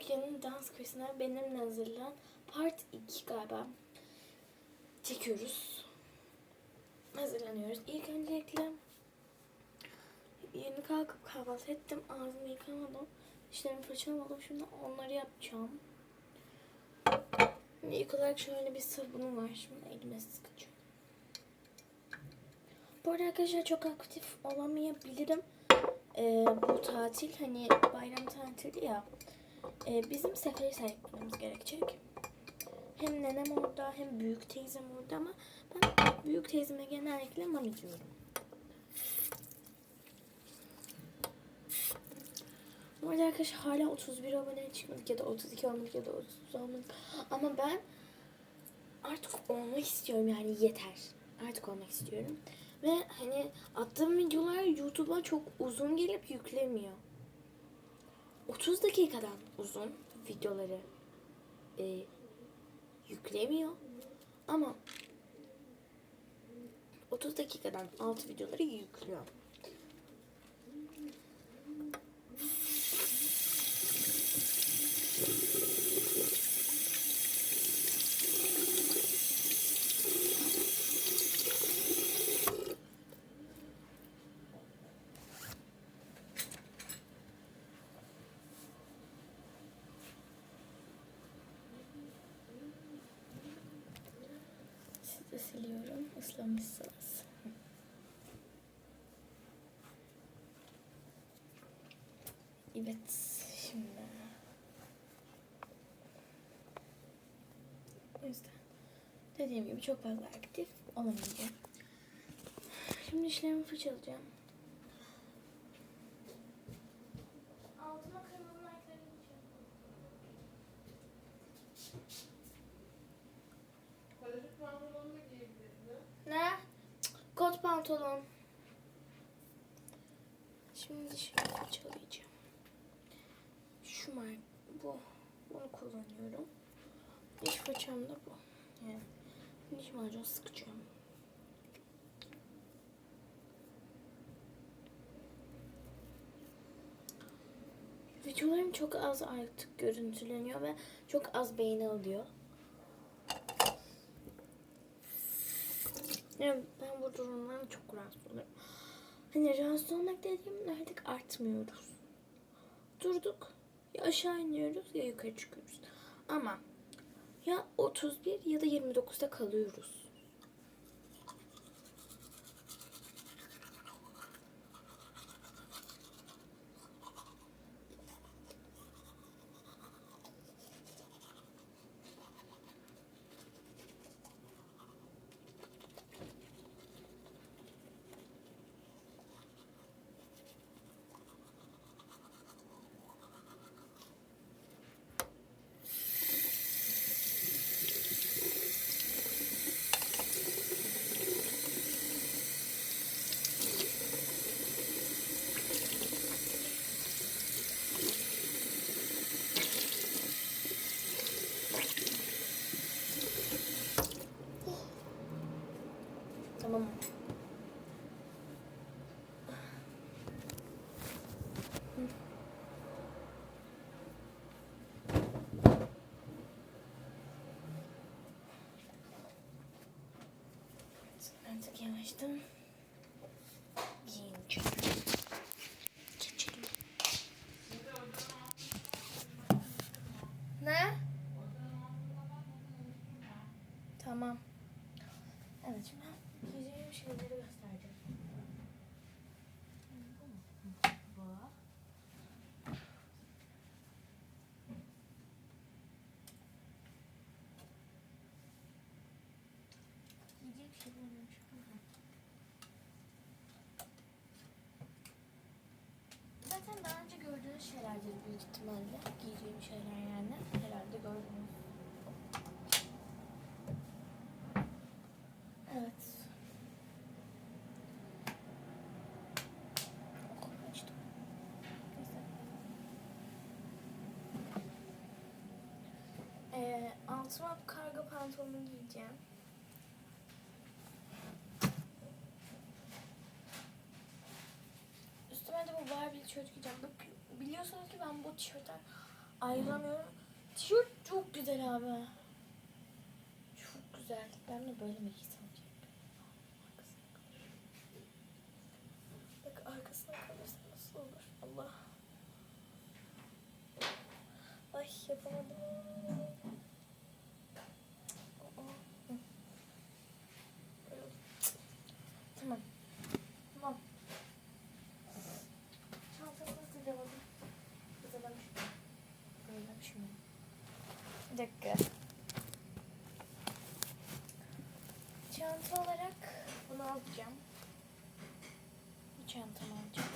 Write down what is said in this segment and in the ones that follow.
Tokyo'nun dans kursuna benimle hazırlanan part 2 galiba çekiyoruz. Hazırlanıyoruz. İlk öncelikle yeni kalkıp kahvaltı ettim. Ağzımı yıkamadım. Dişlerimi fırçalamadım. Şimdi onları yapacağım. Şimdi ilk olarak şöyle bir sabunum var. Şimdi elime sıkacağım. Bu arada arkadaşlar çok aktif olamayabilirim. Ee, bu tatil hani bayram tatili ya. Ee, bizim seferi gitmemiz gerekecek. Hem nenem orada hem büyük teyzem orada ama ben büyük teyzeme genellikle mami diyorum. Bu arada arkadaşlar hala 31 abone çıkmadık ya da 32 olmadık ya da 30 olmadık. Ama ben artık olmak istiyorum yani yeter. Artık olmak istiyorum. Ve hani attığım videolar YouTube'a çok uzun gelip yüklemiyor. 30 dakikadan uzun videoları e, yüklemiyor. Ama 30 dakikadan alt videoları yüklüyor. Sizi Islamışsınız. Evet. Şimdi. O yüzden dediğim gibi çok fazla aktif olamayacağım. Şimdi işlerimi fırçalayacağım. Altıma kırmızı renkleri Kalori pantolonunu da giyebilirdi. Ne? Cık, Kot pantolon. Şimdi şöyle fırçalayacağım. Şu mark bu. Bunu kullanıyorum. Diş fırçam da bu. Yani diş macunu sıkacağım. Videolarım çok az artık görüntüleniyor ve çok az beğeni alıyor. Yani ben bu durumdan çok rahatsız oluyorum. Hani rahatsız olmak dediğim artık artmıyoruz. Durduk. Ya aşağı iniyoruz ya yukarı çıkıyoruz. Ama ya 31 ya da 29'da kalıyoruz. Tamam. Artık yavaştan giyineceğim. Geçelim. Ne? Tamam. Evet şimdi giyeceğim şeyleri göstereceğim. Giyecek şey şeylerdir büyük ihtimalle. Giyeceğim şeyler yani. Herhalde gördünüz. Evet. Açtım. Ee, altıma kargo pantolonu giyeceğim. Üstüme de bu Barbie tişört giyeceğim. Bu, biliyorsunuz ki ben bu tişörtten ayrılamıyorum. Tişört çok güzel abi. Çok güzel. Ben de böyle mi giysem? Arkasına kalırsa nasıl olur? Allah. Ay yapamadım. Aa, hı. Böyle. Tamam. Tamam. Çantamı hazırlamadım. Hazırlamış mıyım? Hazırlamış mıyım? Bir dakika. Çanta olarak bunu alacağım. Bir çantamı alacağım.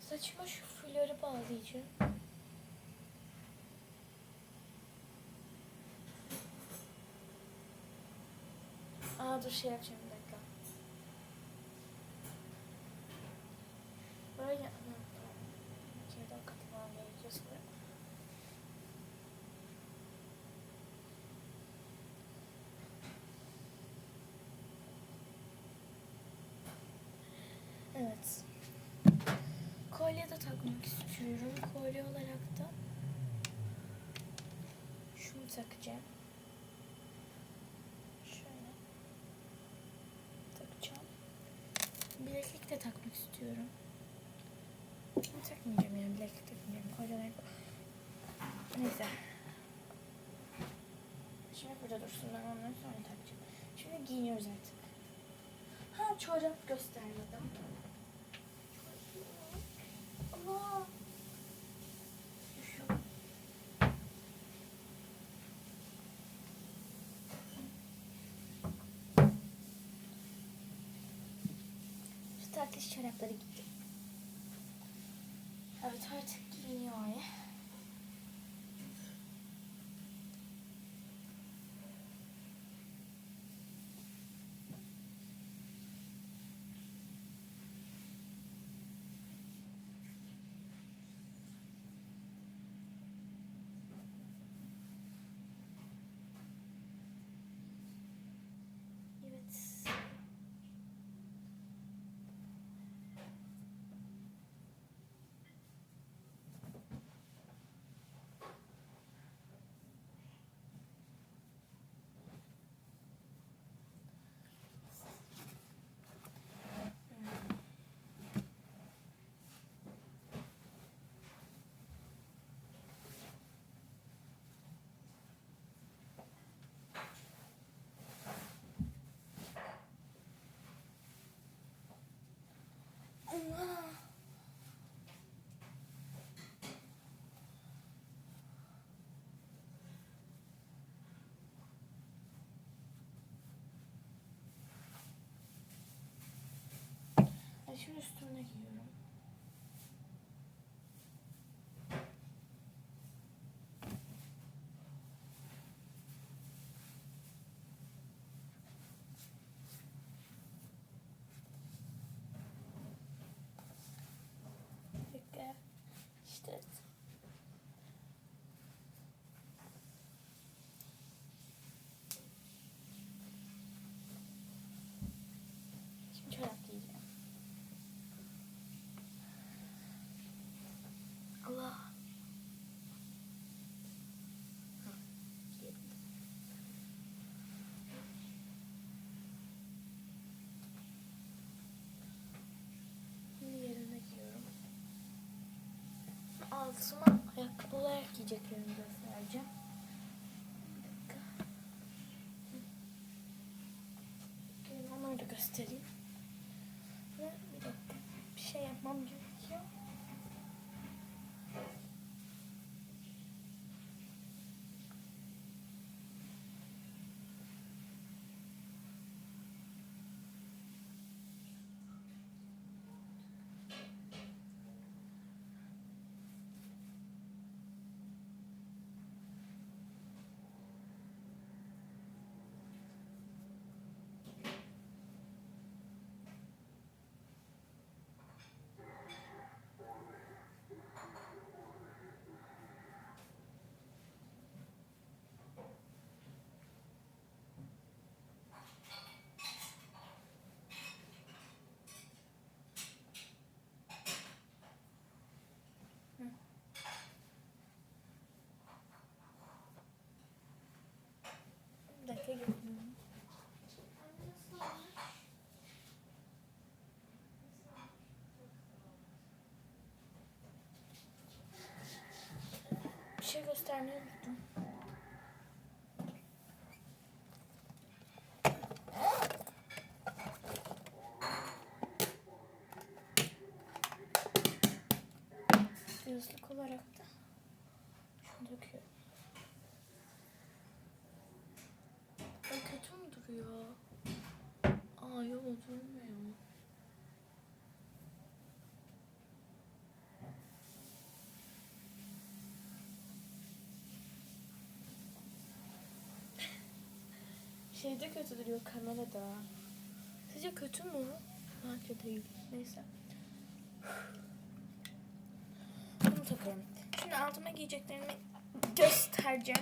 Saçıma şu flörü bağlayacağım. Aa dur şey yapacağım bir Evet. Kolye de takmak istiyorum. Kolye olarak da şunu takacağım. Şöyle takacağım. Bileklik de takmak istiyorum. Bunu takmayacağım yani bileklik takmayacağım. Kolyeler Neyse. Şimdi burada dursun ben onları sonra takacağım. Şimdi giyiniyoruz artık. Ha çorap göstermedim. Şu tatlış çorapları gitti. Evet artık giyiniyor. Evet. Allah. Ay şimdi üstüne giyiyorum. Bir dakika. İşte. Şimdi çorap giyeceğim. Allah. Hı, giydim. Şimdi yerine giyiyorum. Altıma ayakkabı olarak giyeceklerimi göstereceğim. tuvalete gittim. Bir şey göstermeyi unuttum. Olarak Durmuyor. Şeyde kötü duruyor kamerada. Sizce kötü mü? Bence değil. Neyse. Bunu takarım. Şimdi altıma giyeceklerimi göstereceğim.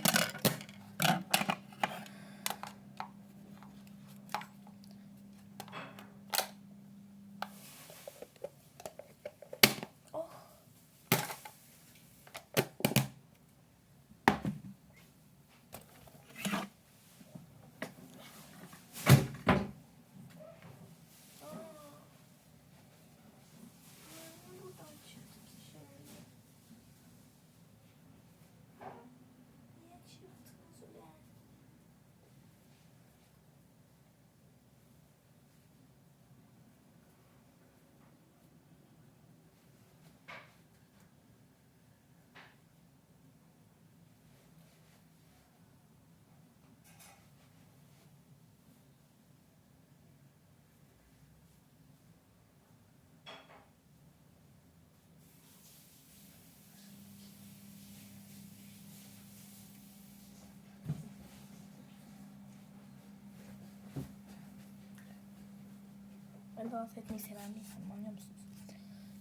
Ben dans etmeyi seven bir insanım anlıyor musunuz?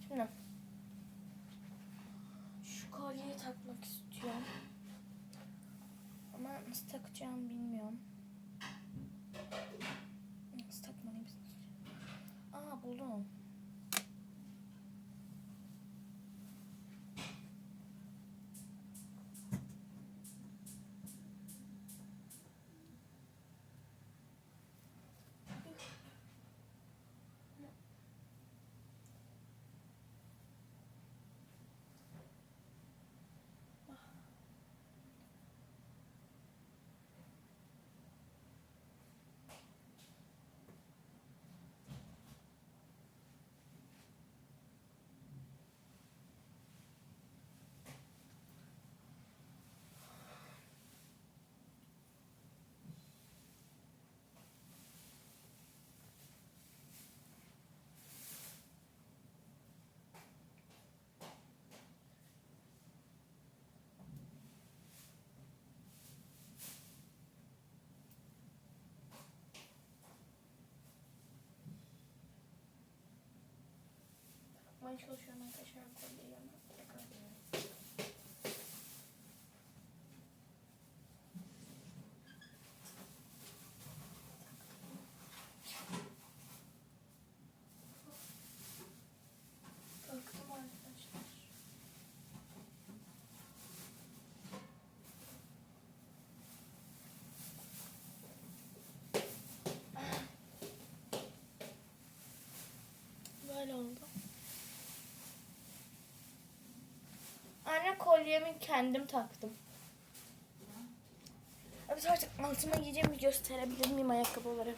Şimdi şu kolyeyi takmak istiyorum. Ama nasıl takacağım bilmiyorum. Nasıl takmalıyım sizce? Aa buldum. Ben çalışıyorum arkadaşlar kolyeyi ama tekrar deniyorum. Taktım arkadaşlar. Böyle oldu. Kolyemi kendim taktım. Evet artık altıma giyeceğimi gösterebilir miyim ayakkabı olarak?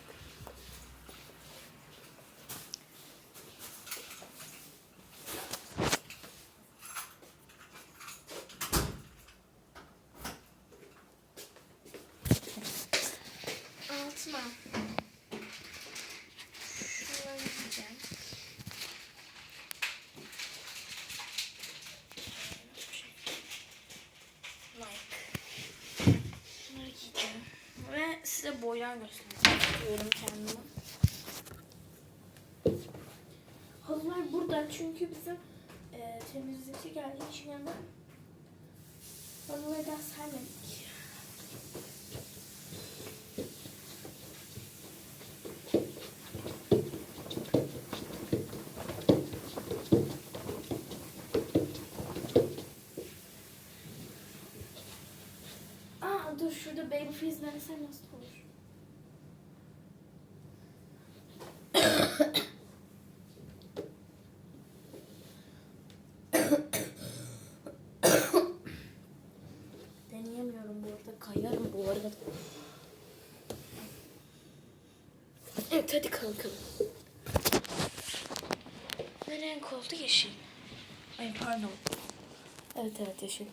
Altıma. Şunları giyeceğim. Like. Şunları giyeceğim. Ve size boylar göstermek istiyorum kendime. Halılar burada çünkü bizim e, temizlikçi geldiği için yanına halıları daha sermedik. Aa dur şurada baby freeze denesem nasıl olur? Evet hadi kalkalım. Ne renk oldu? Yeşil. Ay pardon. Evet evet yeşil.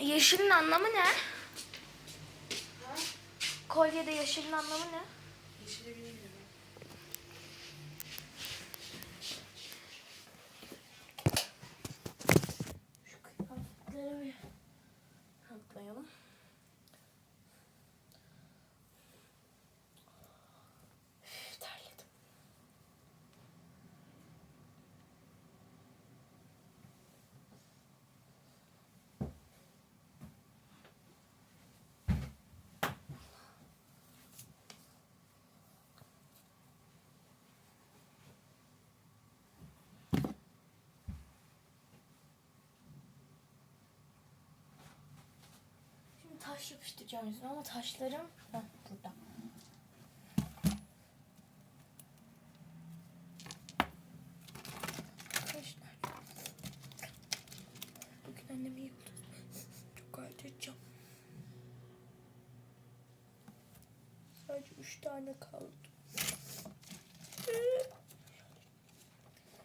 Yeşilin anlamı ne? Kolyede yeşilin anlamı ne? Yeşili bilmiyorum. Şu kıyafetleri bir atlayalım. Üf, terledim. Şimdi taş yapıştıracağım yüzüne ama taşlarım Heh, burada. Taşlar. Bugün annem iyi oldu. Çok gayret edeceğim. Sadece üç tane kaldı.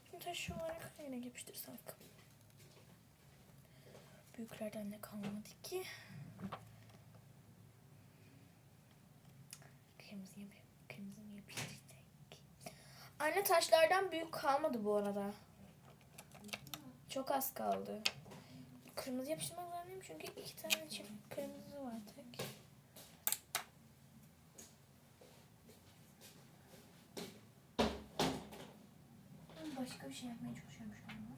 Şimdi taş olarak yine yapıştırsak. Büyüklerden de kalmadı ki. Kırmızı yap kırmızı mı? Anne taşlardan büyük kalmadı bu arada. Çok az kaldı. Kırmızı yapıştırmak zorundayım çünkü iki tane çift kırmızı var tek. Başka bir şey yapmaya çalışıyorum şu anda.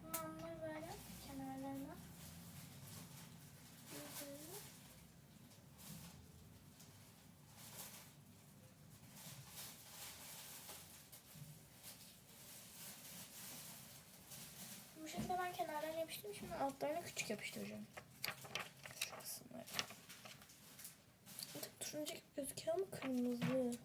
Şimdi onları böyle kenarlarına böyle Bu şekilde yapıştırdım. Şimdi altlarına küçük yapıştıracağım. Şu kısımları. Bir tık turuncu gibi gözüküyor ama kırmızı.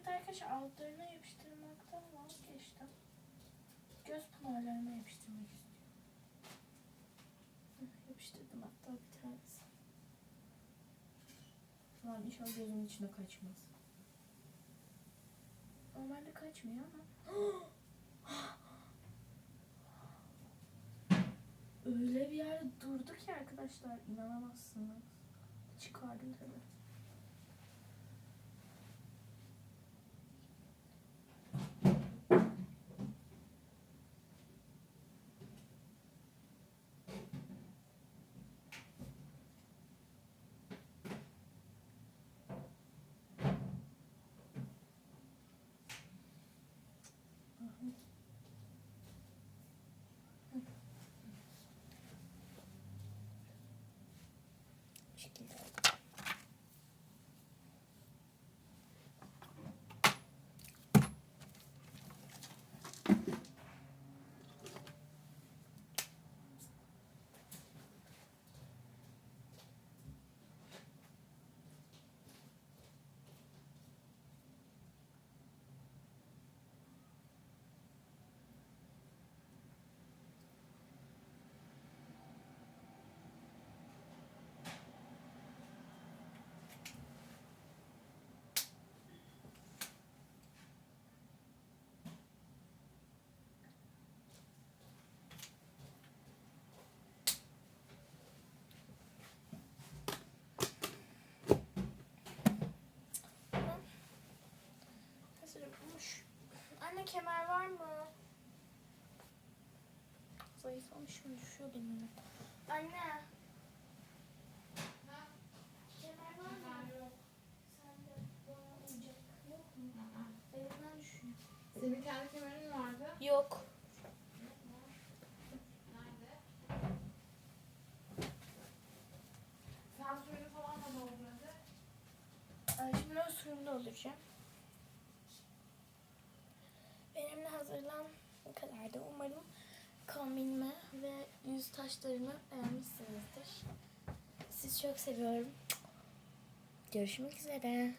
Bir de arkadaşlar altlarına yapıştırmaktan vazgeçtim. Göz pınarlarına yapıştırmak istiyorum. Yapıştırdım hatta bir tanesi. Lan inşallah gözümün içine kaçmaz. Normalde kaçmıyor ama. Öyle bir yerde durdu ki arkadaşlar inanamazsınız. Çıkardım tabii. Bu şekilde. Anne kemer var mı? Zayıflamışım düşüyordum yine. Anne. Kemer var mı? Yok. Sende bana uyacak yok mu? Elimden düşüyor. Senin kendi kemerin vardı. Yok. Nerede? Sen suyunu falan da doldur hadi. Ay, Şimdi ben suyunu dolduracağım. Da umarım kombinimi ve yüz taşlarımı beğenmişsinizdir. Sizi çok seviyorum. Görüşmek üzere.